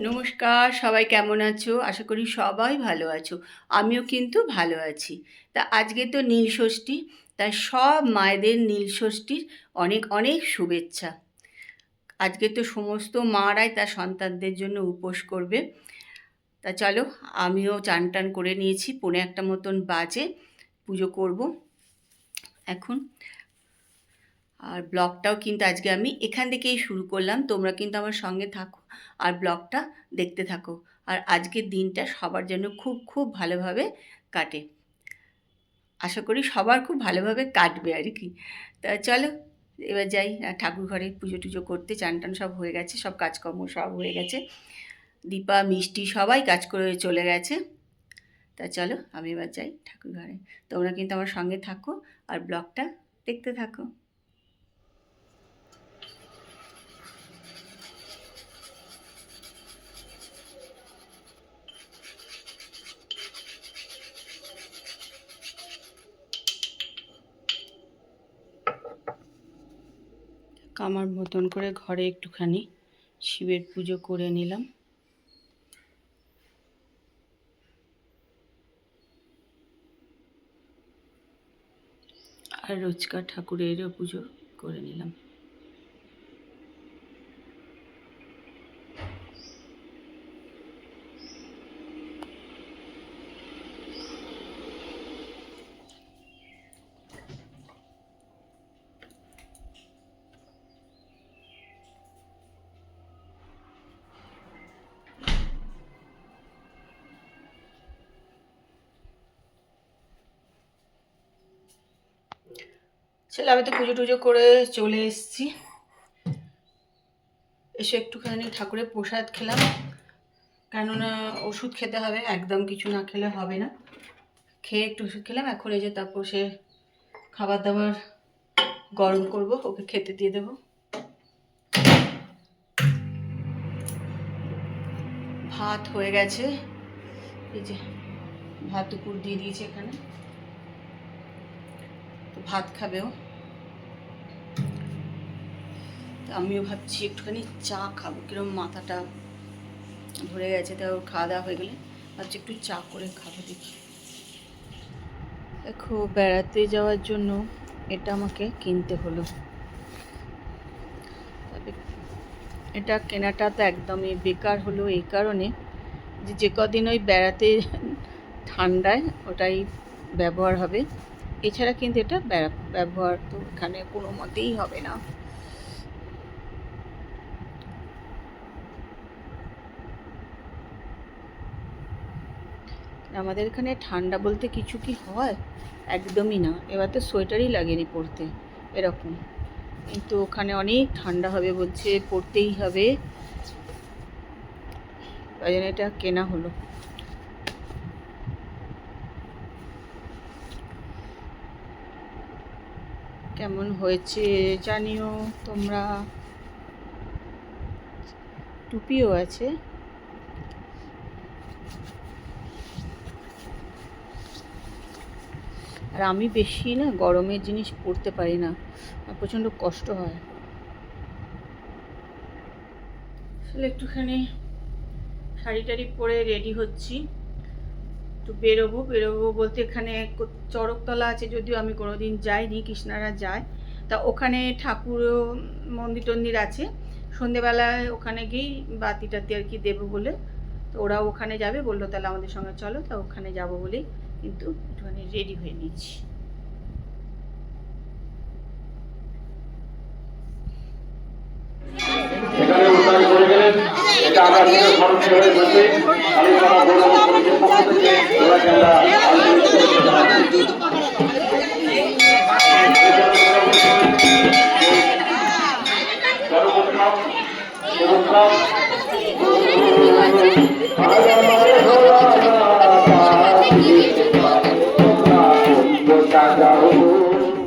নমস্কার, সবাই কেমন আছো? আশা করি সবাই ভালো আছো। আমিও কিন্তু ভালো আছি। তা আজকে তো নীল ষষ্ঠী তাই সব মায়েদের নীল ষষ্ঠীর অনেক অনেক শুভেচ্ছা। আজকে তো সমস্ত মারাই তার সন্তানদের জন্য উপোস করবে। তা চলো, আমিও চান টান করে নিয়েছি, পৌনে একটা মতন বাজে, পুজো করব। এখন আর ব্লগটাও কিন্তু আজকে আমি এখান থেকেই শুরু করলাম। তোমরা কিন্তু আমার সঙ্গে থাকো আর ব্লগটা দেখতে থাকো। আর আজকের দিনটা সবার জন্য খুব খুব ভালোভাবে কাটে। আশা করি সবার খুব ভালোভাবে কাটবে আর কি। তা চলো, এবার যাই। ঠাকুর ঘরে পুজো টুজো করতে চান টান সব হয়ে গেছে, সব কাজকর্ম সব হয়ে গেছে। দীপা, মিষ্টি সবাই কাজ করে চলে গেছে। তা চলো, আমি এবার যাই ঠাকুর ঘরে। তোমরা কিন্তু আমার সঙ্গে থাকো আর ব্লগটা দেখতে থাকো। আমার মতন করে ঘরে একটুখানি শিবের পুজো করে নিলাম। আর রোজকার ঠাকুরেরও পুজো করে নিলাম। ছেলে, আমি তো পুজো টুজো করে চলে এসেছি। এসে একটুখানি ঠাকুরের প্রসাদ খেলাম। কেননা ওষুধ খেতে হবে, একদম কিছু না খেলে হবে না। খেয়ে একটু ওষুধ খেলাম, এখন এই যে তারপর সে খাবার দাবার গরম করব, ওকে খেতে দিয়ে দেবো। ভাত হয়ে গেছে। এই যে ভাত দুপুর দিয়ে দিয়েছি এখানে। ভাত খাবেও। আমিও ভাবছি একটুখানি চা খাব। কিরম মাথাটা ধরে গেছে, তাও খাওয়া দাওয়া হয়ে গেলে। ভাবছি একটু চা করে খাব দেখি। দেখো, বেড়াতে যাওয়ার জন্য এটা আমাকে কিনতে হলো। তবে এটা কেনাটা তো একদমই বেকার হলো এই কারণে যে যে কদিন ওই বেড়াতে ঠান্ডায় ওটাই ব্যবহার হবে। এছাড়া কিন্তু এটা ব্যবহার তো এখানে কোনো মতেই হবে না। আমাদের এখানে ঠান্ডা বলতে কিছু কি হয়? একদমই না। এবার তো সোয়েটারই লাগেনি পরতে। এরকম। কিন্তু ওখানে অনেক ঠান্ডা হবে বলছে, পরতেই হবে। তাই জন্য এটা কেনা হলো। কেমন হয়েছে জানিও তোমরা। টুপিও আছে। আর আমি বেশি না গরমের জিনিস পরতে পারি না প্রচণ্ড কষ্ট হয়। আসলে একটুখানি শাড়ি টাড়ি পরে রেডি হচ্ছি। একটু বেরোবো বেরোবো বলতে এখানে চড়কতলা আছে যদিও আমি কোনো দিন যাইনি, কৃষ্ণারা যায়। তা ওখানে ঠাকুরও মন্দির টন্দির আছে। সন্ধেবেলায় ওখানে গিয়েই বাতি টাতি আর কি দেবো বলে। তো ওরা ওখানে যাবে, বলল তাহলে আমাদের সঙ্গে চলো, তা ওখানে যাব বলেই কিন্তু একটুখানি রেডি হয়ে নিচ্ছি এখানে উদ্ধার করে গেলেন। এটা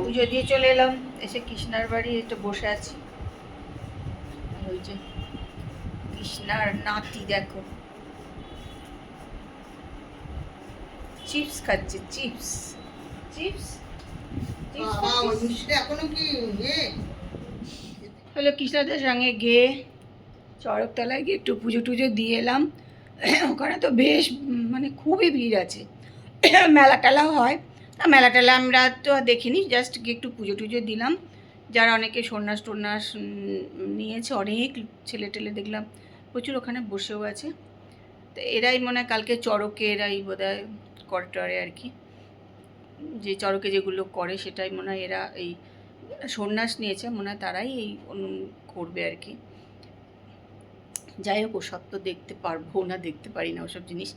পুজো দিয়ে চলে এলাম। এসে কৃষ্ণার বাড়ি একটু বসে আছি। কৃষ্ণার নাতি দেখো। চিপস খাচ্ছে চিপস চিপস হলো কৃষ্ণাদের সঙ্গে গিয়ে চড়কতলায় গিয়ে একটু পুজো টুজো দিয়ে এলাম। ওখানে তো বেশ মানে খুবই ভিড় আছে। মেলা টেলাও হয়। তা মেলা টেলা আমরা তো দেখিনি জাস্ট গিয়ে একটু পুজো টুজো দিলাম। যারা অনেকে সন্ন্যাস টন্যাস নিয়েছে অনেক ছেলে টেলে দেখলাম প্রচুর ওখানে বসেও আছে। তো এরাই মনে হয় কালকে চড়কে এরাই বোধ হয় করে আর কি। যে চরকে যেগুলো করে সেটাই মনে হয় এরা এই সন্ন্যাস নিয়েছে, মনে হয় তারাই এই করবে আর কি। যাই হোক, ওসব তো দেখতে পারব না, দেখতে পারি না ওসব জিনিস।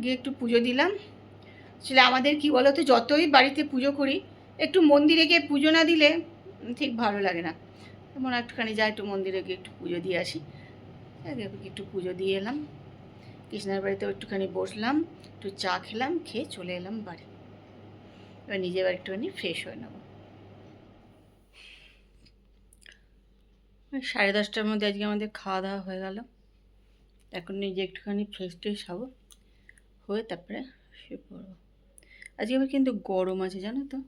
গিয়ে একটু পুজো দিলাম। আসলে আমাদের কি বলো তো যতই বাড়িতে পুজো করি, একটু মন্দিরে গিয়ে পুজো না দিলে ঠিক ভালো লাগে না। মনে একটুখানি যাই একটু মন্দিরে গিয়ে একটু পুজো দিয়ে আসি। একটু পুজো দিয়ে এলাম। কৃষ্ণার বাড়িতেও একটুখানি বসলাম, একটু চা খেলাম, খেয়ে চলে এলাম বাড়ি। এবার নিজে এবার একটুখানি ফ্রেশ হয়ে নেব। সাড়ে দশটার মধ্যে আজকে আমাদের খাওয়া দাওয়া হয়ে গেল। এখন নিজে একটুখানি ফ্রেশ ট্রেশ হব হয়ে তারপরে শুয়ে পড়ব। আজকে আবার কিন্তু গরম আছে, জানো তো?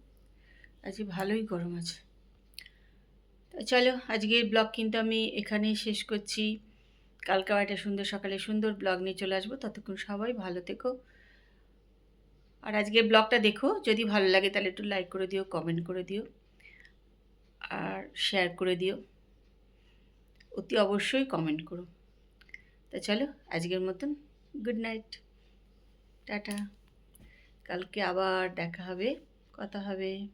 আজকে ভালোই গরম আছে। চলো, আজকের ব্লগ কিন্তু আমি এখানেই শেষ করছি। কালকে আবার একটা সুন্দর সকালে সুন্দর ব্লগ নিয়ে চলে আসব। ততক্ষণ সবাই ভালো থেকো। আর আজকের ব্লগটা দেখো, যদি ভালো লাগে তাহলে একটু লাইক করে দিও কমেন্ট করে দিও, আর শেয়ার করে দিও। অতি অবশ্যই কমেন্ট করো। তা চলো, আজকের মতন গুড নাইট টাটা। কালকে আবার দেখা হবে, কথা হবে।